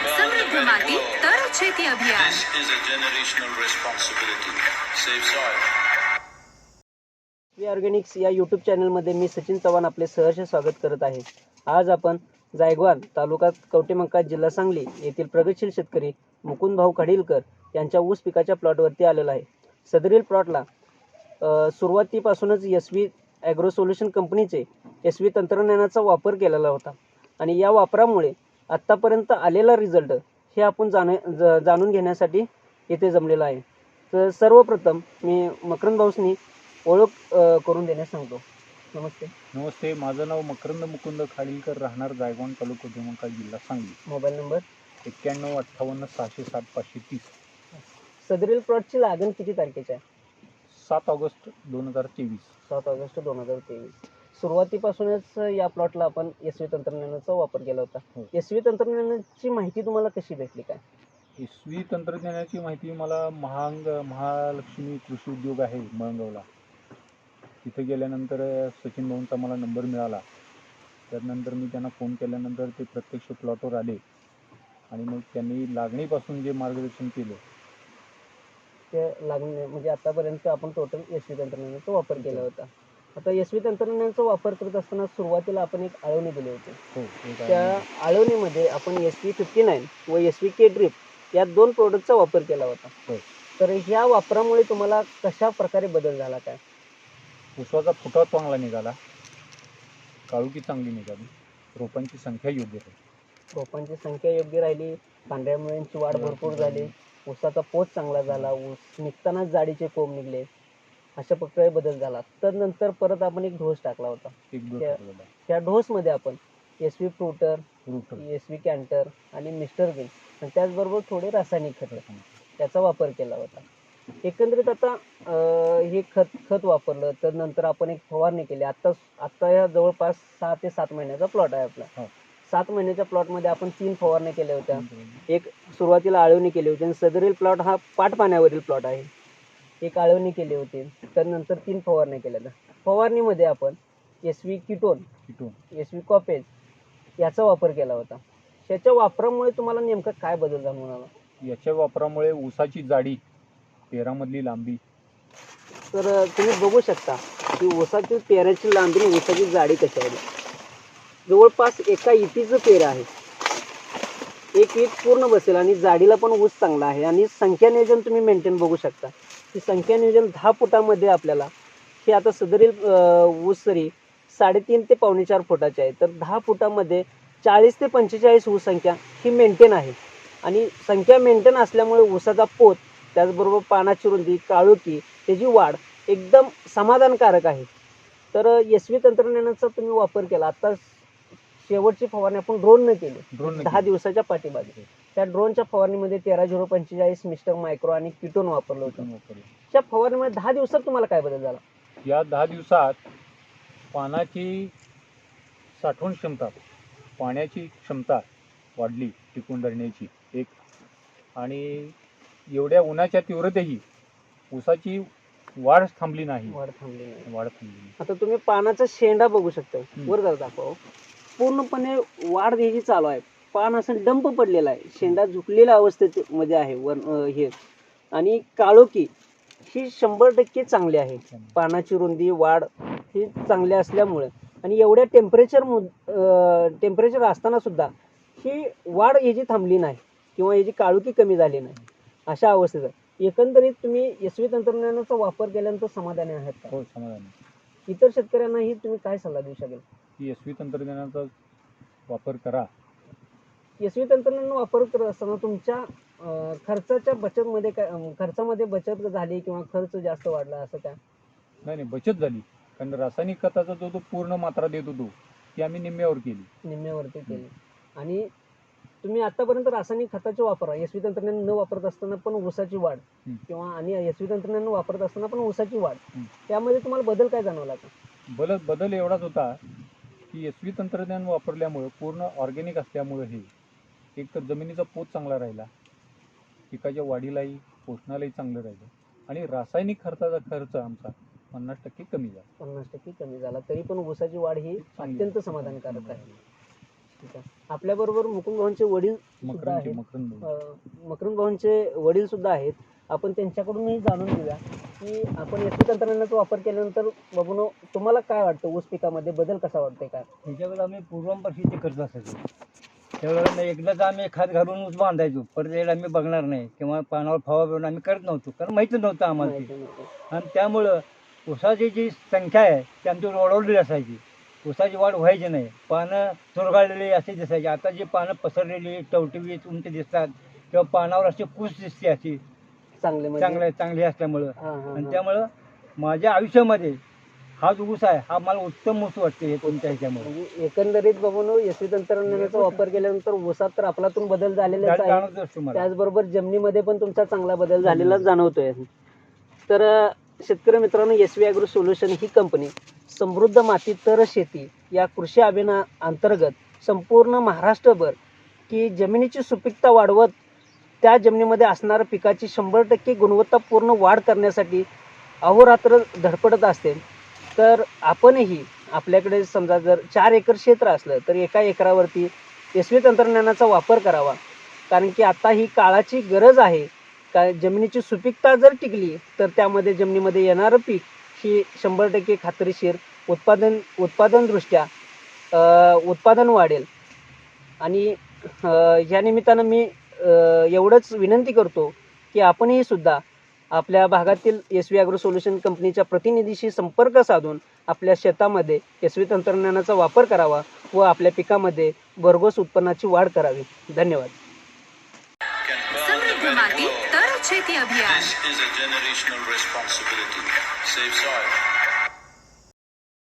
સમૃદ્ધ માટી તર છેતી અભિયાન This is a generational responsibility. Save soil. V Organics या यूट्यूब चॅनलमध्ये मी सचिन चव्हाण आपले सहर्ष स्वागत करत आहे आज आपण जायगवान तालुका कवटेमंका जिल्हा सांगली येथील प्रगतशील शेतकरी मुकुंद भाऊ खडीलकर यांच्या ऊस पिकाच्या प्लॉटवरती आलेलो आहे सदरील प्लॉटला अ, सुरुवातीपासूनच एस व्ही ॲग्रो सोल्युशन कंपनीचे एस व्ही तंत्रज्ञानाचा वापर केलेला होता आणि या वापरामुळे आत्तापर्यंत आलेला रिझल्ट हे आपण जाणे जाणून घेण्यासाठी येथे जमलेलं आहे. तर सर्वप्रथम मी मकरंद भाऊसनी ओळख करून देण्यास सांगतो. नमस्ते. नमस्ते माझं नाव मकरंद मुकुंद खाडीलकर राहणार जायगवान तालुका उद्यमका जिल्हा सांगली. Mobile number? एक्क्याण्णव अठ्ठावन्न सहाशे सात पाचशे तीस. सदरील प्लॉटची लागण किती तारखेची आहे? सात ऑगस्ट दोन हजार तेवीस. सात ऑगस्ट दोन हजार तेवीस. सुरुवातीपासूनच या प्लॉटला आपण एस व्ही तंत्रज्ञानाचा वापर केला होता. हो. एस व्ही तंत्रज्ञानाची माहिती तुम्हाला कशी भेटली काय? इसवी तंत्रज्ञानाची माहिती मला महांग महालक्ष्मी कृषी उद्योग आहे मळंगावला. तिथे गेल्यानंतर सचिन भाऊंचा मला नंबर मिळाला. त्यानंतर मी त्यांना फोन केल्यानंतर ते प्रत्यक्ष प्लॉटवर आले. आणि मग त्यांनी लागणीपासून जे मार्गदर्शन केलं. ते लागणे म्हणजे आतापर्यंत आपण टोटल एस व्ही तंत्रज्ञानाचा वापर केला होता. आता एस व्ही तंत्रज्ञानाचा वापर करत असताना सुरुवातीला आपण एक आळवणी दिली होती. हो त्या. आळवणीमध्ये आपण एस व्ही फिफ्टी नाईन व एस व्ही के ड्रिप या दोन प्रोडक्टचा वापर केला होता. हो. तर ह्या वापरामुळे तुम्हाला कशा प्रकारे बदल झाला काय? उसाचा फुटा चांगला निघाला. काळुकी चांगली निघाली. रोपांची संख्या योग्य आहे रोपांची संख्या योग्य राहिली. पांढऱ्या मुळ्यांची वाढ भरपूर झाली. ऊसाचा पोत चांगला झाला. ऊस निघतानाच जाडीचे कोंब निघले. अशा प्रकारे बदल झाला. तर नंतर परत आपण एक ढोस टाकला होता. एक त्या- टाकलेला. त्या ढोसमध्ये आपण S V fruiter rooter. S V cantor आणि मिस्टर गिन आणि त्याचबरोबर थोडे रासायनिक खत त्याचा वापर केला होता. एकंदरीत आता अं, हे खत खत वापरलं तर नंतर आपण एक फवारणी केली. आता आता या जवळपास सहा ते सात महिन्याचा प्लॉट आहे आपला. हो. सात महिन्याच्या प्लॉटमध्ये आपण तीन फवारण्या केल्या होत्या. एक सुरुवातीला आळवणी केली होती आणि सदरील प्लॉट हा पाट पाण्यावरील प्लॉट आहे. एक आळवणी केली होती. तर नंतर तीन फवारण्या केल्या. फवारणीमध्ये आपण एस व्ही किटोन किटून. एस व्ही कॉपेज याचा वापर केला होता. त्याच्या वापरामुळे तुम्हाला नेमका काय बदल जाणून आला? याच्या वापरामुळे ऊसाची जाडी पेरामधली लांबी. तर तुम्ही बघू शकता की ऊसाची पेराची लांबी आणि ऊसाची जाडी कशी आहे. जवळपास एका इतीचं पेर आहे. एक ईट पूर्ण बसेल आणि जाडीला पण ऊस चांगला आहे आणि संख्या नियोजन तुम्ही मेंटेन बघू शकता. ती संख्या नियोजन दहा फुटामध्ये आपल्याला. हे आता सदरील ऊसरी साडेतीन ते पावणे चार फुटाचे आहे. तर दहा फुटामध्ये चाळीस ते पंचेचाळीस ऊस संख्या ही मेंटेन आहे. आणि संख्या मेंटेन असल्यामुळे ऊसाचा पोत त्याचबरोबर पानाची रुंदी काळोखी त्याची वाढ एकदम समाधानकारक आहे. तर एस व्ही तंत्रज्ञानाचा तुम्ही वापर केला. आता शेवटची फवारणी आपण ड्रोननं केली. ड्रोन दहा दिवसाच्या पाठीमागे. त्या ड्रोनच्या फवारणीमध्ये तेरा झिरो पंचेचाळीस मिस्टर मायक्रो आणि किटोन वापरलं होतं. त्या फवारणीमध्ये दहा दिवसात तुम्हाला काय बदल झाला? या दहा दिवसात पानाची साठवण क्षमता पाण्याची क्षमता वाढली टिकून धरण्याची एक. आणि एवढ्या उन्हाच्या तीव्रतेही ऊसाची वाढ थांबली नाही. वाढ थांबली नाही. वाढ थांबली आता तुम्ही पानाचा शेंडा बघू शकता. वर जरा दाखवा हो. पूर्णपणे वाढ ह्याची चालू आहे पान असं डंप पडलेला आहे. शेंडा झुकलेल्या अवस्थेत मध्ये आहे अं, हे. आणि काळोखी ही शंभर टक्के चांगली आहे. पानाची रुंदी वाढ ही चांगली असल्यामुळे. आणि एवढ्या टेम्परेचर टेम्परेचर असताना सुद्धा ही वाढ याची थांबली नाही किंवा याची काळुकी कमी झाली नाही अशा अवस्थेत एकंदरीत तुम्ही एस व्ही तंत्रज्ञानाचा वापर केल्यानंतर समाधानी आहात का? हो समाधान. इतर शेतकऱ्यांनाही तुम्ही काय सल्ला देऊ शकेल? की एस व्ही तंत्रज्ञानाचा वापर करा. एस व्ही तंत्रज्ञान वापर करत असताना तुमच्या अं, खर्चाच्या बचतमध्ये काय अं, खर्चामध्ये बचत झाली किंवा खर्च जास्त वाढला असं काय? नाही नाही बचत झाली. कारण रासायनिक खताचा जो तो पूर्ण मात्रा देत होतो ती आम्ही निम्म्यावर केली. निम्म्यावरती केली. आणि तुम्ही आतापर्यंत रासायनिक खताचे वापर. एस व्ही तंत्रज्ञान न वापरत असताना पण ऊसाची वाढ. किंवा आणि एस व्ही तंत्रज्ञान वापरत असताना पण ऊसाची वाढ. त्यामध्ये तुम्हाला बदल काय जाणवला का बल बदल एवढाच होता की एस व्ही तंत्रज्ञान वापरल्यामुळं पूर्ण ऑर्गॅनिक असल्यामुळं हे एक तर जमिनीचा पोत चांगला राहिला पिकाच्या वाढीलाही पोषणालाही चांगलं राहिलं आणि रासायनिक खर्चाचा खर्च आमचा पन्नास टक्के कमी झाला. पन्नास टक्के कमी झाला. तरी पण ऊसाची वाढ ही चांगली. अत्यंत समाधानकारक आहे. ठीक आहे. आपल्या बरोबर मुकुंद भाऊंचे वडील सुद्धा मकरंद आहेत. मकरंद अं, मकरंद भाऊंचे वडील सुद्धा आहेत. आपण त्यांच्याकडूनही जाणून घेऊया. की आपण एस तंत्रज्ञानाचा वापर केल्यानंतर बाबूनो तुम्हाला काय वाटतं? ऊस पिकामध्ये बदल कसा वाटतंय काय? ह्याच्यावेळेस आम्ही पूर्वंपाशी ते करत असायचो. त्यावेळेला एकदाच आम्ही खात घालून ऊस बांधायचो. परत वेळेला आम्ही बघणार नाही किंवा पानावर फवा बिवून आम्ही करत नव्हतो कारण माहिती नव्हतं आम्हाला ते. आणि त्यामुळं ऊसाची जी संख्या आहे ती आमची ओढवली असायची. ऊसाची वाढ व्हायची नाही. पानं चुरगाळलेली अशी दिसायची. आता जी पानं पसरलेली टवटवीत उंच दिसतात किंवा पानावर अशी कुस दिसते अशी चांगले म्हणजे चांगली असल्यामुळं. हा, हा, आणि हा. त्यामुळं माझ्या आयुष्यामध्ये हा जो ऊस आहे हा मला उत्तम ऊस वाटते हे तुमच्या ह्याच्यामुळे. म्हणजे एकंदरीत बघून एस तंत्रज्ञानाचा वापर केल्यानंतर ऊसात तर आपलातून बदल झालेलाच आहे. जाणवत असतो मला. त्याचबरोबर जमिनीमध्ये पण तुमचा चांगला बदल झालेला जाणवतोय. तर अं, शेतकरी मित्रांनो एस व्ही ॲग्रो सोल्युशन ही कंपनी समृद्ध माती तर शेती या कृषी अभियाना अंतर्गत संपूर्ण महाराष्ट्रभर की जमिनीची सुपीकता वाढवत त्या जमिनीमध्ये असणाऱ्या पिकाची शंभर टक्के गुणवत्तापूर्ण वाढ करण्यासाठी अहोरात्र धडपडत असते. तर आपणही आपल्याकडे समजा जर चार एकर क्षेत्र असलं तर एका एकरावरती एस व्ही तंत्रज्ञानाचा वापर करावा. कारण की आता ही काळाची गरज आहे. का जमिनीची सुपीकता जर टिकली तर त्यामध्ये जमिनीमध्ये येणारं पीक ही शंभर टक्के खात्रीशीर उत्पादन उत्पादनदृष्ट्या उत्पादन वाढेल. आणि या निमित्तानं मी एवढंच विनंती करतो की आपणही सुद्धा आपल्या भागातील एस व्ही ॲग्रो सोल्युशन कंपनीच्या प्रतिनिधीशी संपर्क साधून आपल्या शेतामध्ये एस व्ही तंत्रज्ञानाचा वापर करावा व आपल्या पिकामध्ये भरघोस उत्पन्नाची वाढ करावी. धन्यवाद. Can burn